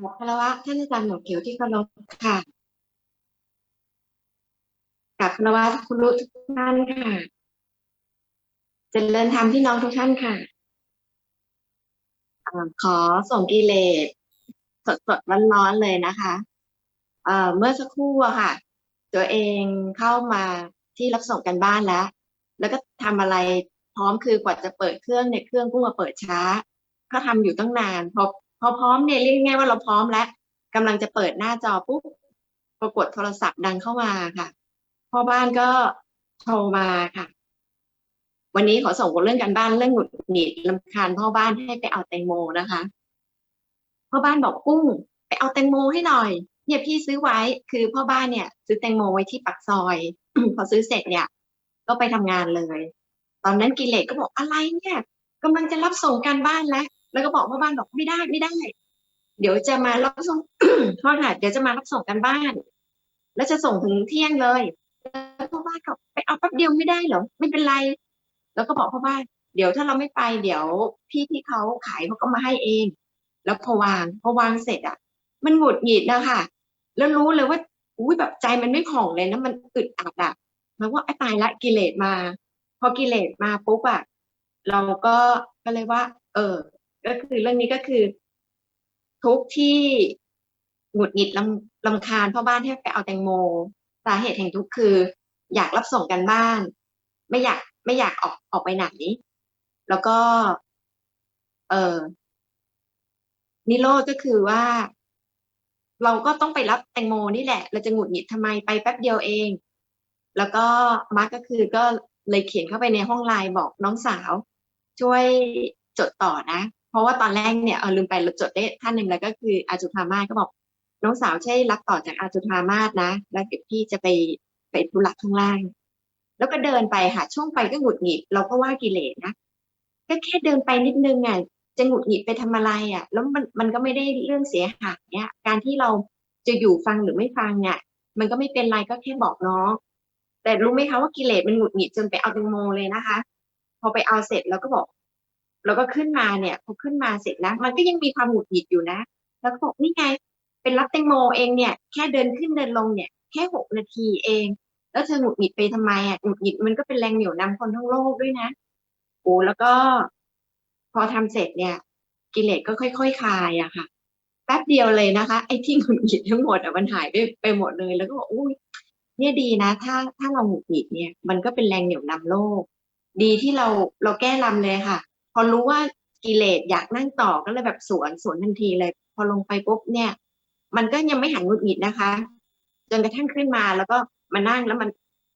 ขอคารวะท่านอาจารย์หนวกเขียวที่เคารพค่ะกราบคารวะคุณรู้ทุกท่านค่ะจเจริญธรรมพี่น้องทุกท่านค่ะขอส่งกิเลสสดสดร้อนร้อนๆเลยนะคะเมื่อสักครู่อะค่ะ ตัวเองเข้ามาที่รับส่งกันบ้านแล้ว แล้วก็ทำอะไรพร้อมคือกว่าจะเปิดเครื่องเนี่ยเครื่องเพิ่งมาเปิดช้า ก็ทำอยู่ตั้งนาน พอพ อพร้อมเนี่ยเรียกง่ายว่าเราพร้อมแล้วกำลังจะเปิดหน้าจอปุ๊บปรากฏโทรศัพท์ดังเข้ามาค่ะพ่อบ้านก็โทรมาค่ะ วันนี้ขอส่งเรื่องการบ้านเรื่องหงุดหงิดลำคาญพ่อบ้านให้ไปเอาแตงโมนะคะพ่อบ้านบอกกุ้งไปเอาแตงโมให้หน่อย เนี่ยพี่ซื้อไว้คือพ่อบ้านเนี่ย ซื้อแตงโมไว้ที่ปากซอยพอซื้อเสร็จเนี่ย ก็ไปทำงานเลย ตอนนั้นกิเลสก็บอกอะไรเนี่ยกำลังจะรับส่งการบ้านแล้ว แล้วก็บอกพ่อบ้านบอกไม่ได้ไม่ได้ เดี๋ยวจะมารับส่งโทษค่ะเดี๋ยวจะมารับส่งกันบ้าน แล้วจะส่งถึงเที่ยงเลยแล้วพ่อบ้านก็ไปเอาแป๊บเดียวไม่ได้เหรอไม่เป็นไร แล้วก็บอกพ่อบ้าน เดี๋ยวถ้าเราไม่ไปเดี๋ยวพี่ที่เขาขายเขาก็มาให้เอง แล้วพอวางพอวางเสร็จอะ มันหงุดหงิดนะคะแล้วรู้เลยว่าอุ้ยแบบใจมันไม่ผ่องเลยนะมันอึดอัดอะมันว่าไอ้ตายละกิเลสมา พอกิเลสมาปุ๊บอะเราก็ก็เลยว่า เออ ก็คือเรื่องนี้ก็คือ ทุกที่หงุดหงิดลำลำคาญพ่อบ้านให้ไปเอาแตงโมสาเหตุแห่งทุกข์คือ อยากรับส่งกันบ้าน ไม่อยากไม่อยากออกออกไปไหนแล้วก็ เออนิโรธก็คือว่า เราก็ต้องไปรับแตงโมนี่แหละ เราจะหงุดหงิดทำไมไปแป๊บเดียวเอง แล้วก็มาร์กก็คือก็เลยเขียนเข้าไปในห้องไลน์บอกน้องสาว ช่วยจดต่อนะ ราะว่าตอนแรกเนี่ยเออลืมไปเราจดได้ท่านหนึ่งแล้วก็คืออาจุธามาก็บอก น้องสาวใช่รับต่อจากอาจุธามาศนะ แล้วเดี๋ยวพี่จะไปไปธุระข้างล่าง แล้วก็เดินไปค่ะช่วงไปก็หงุดหงิดเราก็ว่ากิเลสนะก็แค่เดินไปนิดนึงอะจะหงุดหงิดไปทำอะไรอะ แล้วมันมันก็ไม่ได้เรื่องเสียหายเนี่ยการที่เราจะอยู่ฟังหรือไม่ฟังเนี่ยมันก็ไม่เป็นไรก็แค่บอกน้องแต่รู้ไหมคะว่ากิเลสมันหงุดหงิดจนไปเอาแตงโมเลยนะคะ พอไปเอาเสร็จแล้วก็บอก แล้วก็ขึ้นมาเนี่ยพอขึ้นมาเสร็จนะมันก็ยังมีความหงุดหงิดอยู่นะ แล้วก็บอกนี่ไง เป็นรับแตงโมเองเนี่ย แค่เดินขึ้นเดินลงเนี่ย แค่หกนาทีเอง แล้วเธอหงุดหงิดไปทำไมอะหงุดหงิดมันก็เป็นแรงเหนี่ยวนำคนทั้งโลกด้วยนะโอ้แล้วก็ พอทำเสร็จเนี่ย กิเลสก็ค่อยๆคลายอะค่ะ แป๊บเดียวเลยนะคะ ไอ้ที่หงุดหงิดทั้งหมดอะมันหายไปไปหมดเลย แล้วก็บอกอุ้ยเนี่ยดีนะ ถ้าถ้าเราหงุดหงิดเนี่ย มันก็เป็นแรงเหนี่ยวนำโลก ดีที่เราเราแก้ลำเลยค่ะ พอรู้ว่ากิเลสอยากนั่งต่อก็เลยแบบสวนสวนทันทีเลย พอลงไปปุ๊บเนี่ย มันก็ยังไม่หายงุดหงิดนะคะ จนกระทั่งขึ้นมาแล้วก็มานั่งแล้วมัน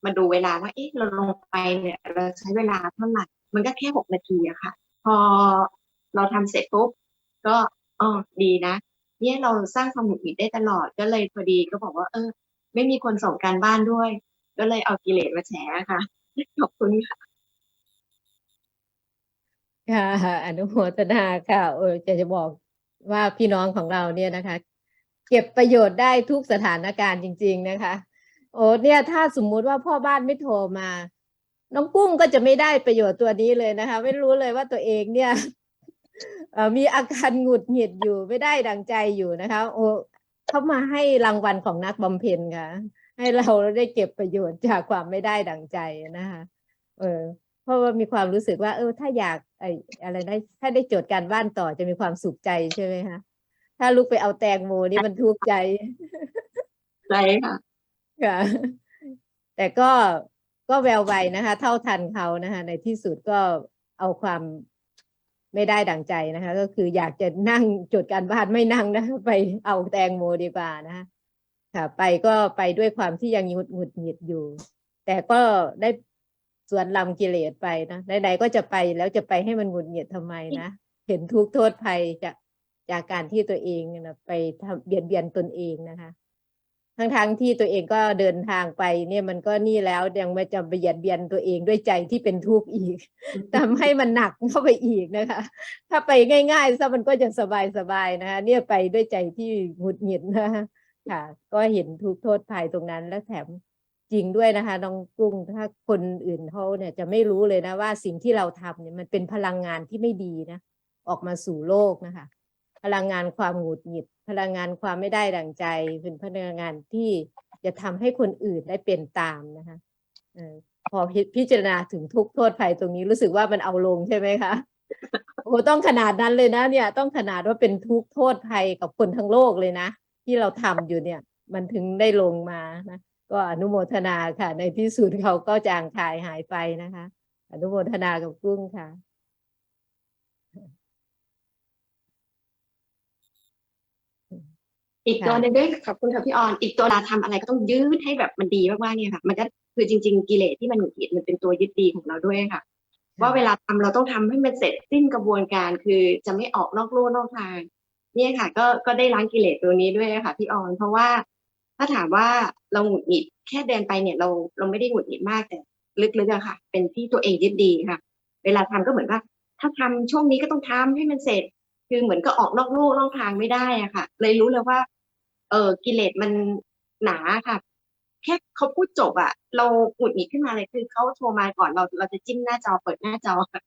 มาดูเวลาว่าเอ๊ะเราลงไปเนี่ย เราใช้เวลาเท่าไหร่มันก็แค่หกนาทีอะค่ะ พอเราทำเสร็จปุ๊บก็อ๋อดีนะเนี่ยเราสร้างความหงุดหงิดได้ตลอดก็เลยพอดีก็บอกว่า เออ ไม่มีคนส่งการบ้านด้วย ก็เลยเอากิเลสมาแฉค่ะขอบคุณค่ะ ค่ะ อนุโมทนาค่ะเออจะจะบอกว่าพี่น้องของเราเนี่ยนะคะ เก็บประโยชน์ได้ทุกสถานการณ์จริง ๆนะคะ โอ้เนี่ยถ้าสมมุติว่าพ่อบ้านไม่โทรมา น้องกุ้งก็จะไม่ได้ประโยชน์ตัวนี้เลยนะคะ ไม่รู้เลยว่าตัวเองเนี่ยเอ่อมีอาการหงุดหงิดอยู่ไม่ได้ดังใจอยู่นะคะ โอ้เขามาให้รางวัลของนักบำเพ็ญค่ะ ให้เราได้เก็บประโยชน์จากความไม่ได้ดังใจนะคะ เออ ราะว่ามีความรู้สึกว่า เออ ถ้าอยากไอ้อะไรนะถ้าได้โจทย์การบ้านต่อจะมีความสุขใจใช่ไหมคะถ้าลุกไปเอาแตงโมนี่มันทุกข์ใจใช่ค่ะค่ะแต่ก็ก็แววไวนะคะ เท่าทันเขานะคะ ในที่สุดก็เอาความไม่ได้ดังใจนะคะ ก็คืออยากจะนั่งจดการบ้านไม่นั่งนะคะไปเอาแตงโมดีกว่านะคะค่ะ ไปก็ไปด้วยความที่ยังหงุดหงุดหงิดอยู่ แต่ก็ได้ สวนลำกิเลสไปนะใดๆก็จะไปแล้วจะไปให้มันหงุดหงิดทำไมนะ เห็นทุกข์โทษภัยจากจากการที่ตัวเองนะไปทำเบียดเบียนตนเองนะคะ ทั้งๆที่ตัวเองก็เดินทางไป เนี่ยมันก็นี่แล้วยังไม่จะเบียดเบียนตัวเองด้วยใจที่เป็นทุกข์อีกทำให้มันหนักเข้าไปอีกนะคะ ถ้าไปง่ายๆซะมันก็จะสบายๆนะคะ เนี่ยไปด้วยใจที่หงุดหงิดนะคะค่ะ ก็เห็นทุกข์โทษภัยตรงนั้นและแถม จริงด้วยนะคะน้องกุ้งถ้าคนอื่นเขาเนี่ยจะไม่รู้เลยนะว่าสิ่งที่เราทำเนี่ยมันเป็นพลังงานที่ไม่ดีนะออกมาสู่โลกนะคะ พลังงานความหงุดหงิด พลังงานความไม่ได้ดังใจ เป็นพลังงานที่จะทำให้คนอื่นได้เป็นตามนะคะพอพิพิจารณาถึงทุกโทษภัยตรงนี้รู้สึกว่ามันเอาลงใช่ไหมคะโอ้ต้องขนาดนั้นเลยนะเนี่ย ต้องขนาดว่าเป็นทุกโทษภัยกับคนทั้งโลกเลยนะ ที่เราทำอยู่เนี่ย มันถึงได้ลงมานะ ก็อนุโมทนาค่ะ ในที่สุดเขาก็จางคายหายไปนะคะ อนุโมทนากับกุ้งค่ะ อีกตัวหนึ่งด้วยขอบคุณค่ะพี่ออน อีกตัวเราทำอะไรก็ต้องยืดให้แบบมันดีมากๆเนี่ยค่ะ มันก็คือจริง ๆ กิเลสที่มันหงุดหงิดมันเป็นตัวยึดดีของเราด้วยค่ะ ว่าเวลาทำเราต้องทำให้มันเสร็จสิ้นกระบวนการคือจะไม่ออกนอกลู่นอกทาง เนี่ยค่ะ ก็ก็ได้ล้างกิเลสตัวนี้ด้วยค่ะพี่ออน เพราะว่า ถ้าถามว่าเราหงุดหงิดแค่เดินไปเนี่ยเราเราไม่ได้หงุดหงิดมากแต่ลึกๆอะค่ะ เป็นที่ตัวเองยึดดีค่ะ เวลาทำก็เหมือนว่า ถ้าทำช่วงนี้ก็ต้องทำให้มันเสร็จ คือเหมือนก็ออกนอกลู่นอกทางไม่ได้อะค่ะ เลยรู้เลยว่า เออกิเลสมันหนาค่ะ แค่เขาพูดจบอะเราหงุดหงิดขึ้นมาเลยคือเขาโทรมาก่อนเราเราจะจิ้มหน้าจอเปิดหน้าจอค่ะ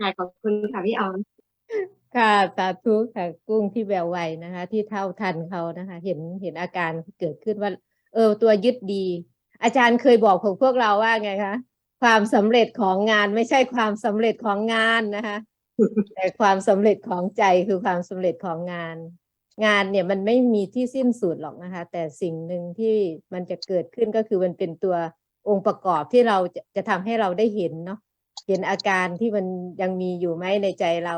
ค่ะขอบคุณค่ะพี่ออน ค่ะ สาธุค่ะ กุ้งที่แววไวนะคะ ที่เท่าทันเขานะคะ เห็นเห็นอาการเกิดขึ้นว่า เออ ตัวยึดดี อาจารย์เคยบอกของพวกเราว่าไงคะ ความสำเร็จของงานไม่ใช่ความสำเร็จของงานนะคะ แต่ความสำเร็จของใจคือความสำเร็จของงาน งานเนี่ยมันไม่มีที่สิ้นสุดหรอกนะคะ แต่สิ่งหนึ่งที่มันจะเกิดขึ้นก็คือมันเป็นตัวองค์ประกอบที่เราจะจะทำให้เราได้เห็นเนาะเห็นอาการที่มันยังมีอยู่ไหมในใจเรา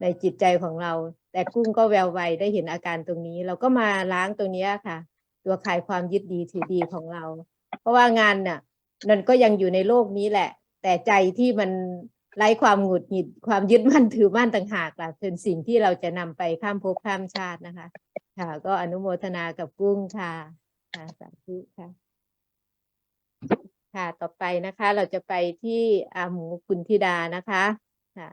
ในจิตใจของเรา แต่กุ้งก็แววไวได้เห็นอาการตรงนี้ เราก็มาล้างตรงนี้ค่ะ ตัวคลายความยึดดีถือดีของเรา เพราะว่างานเนี่ยมันก็ยังอยู่ในโลกนี้แหละ แต่ใจที่มันไร้ความหงุดหงิดความยึดมั่นถือมั่นต่างหากล่ะเป็นสิ่งที่เราจะนำไปข้ามภพข้ามชาตินะคะ ค่ะ ก็อนุโมทนากับกุ้งค่ะค่ะสาธุค่ะค่ะ ต่อไปนะคะ เราจะไปที่อาหมูคุณธิดานะคะ ค่ะ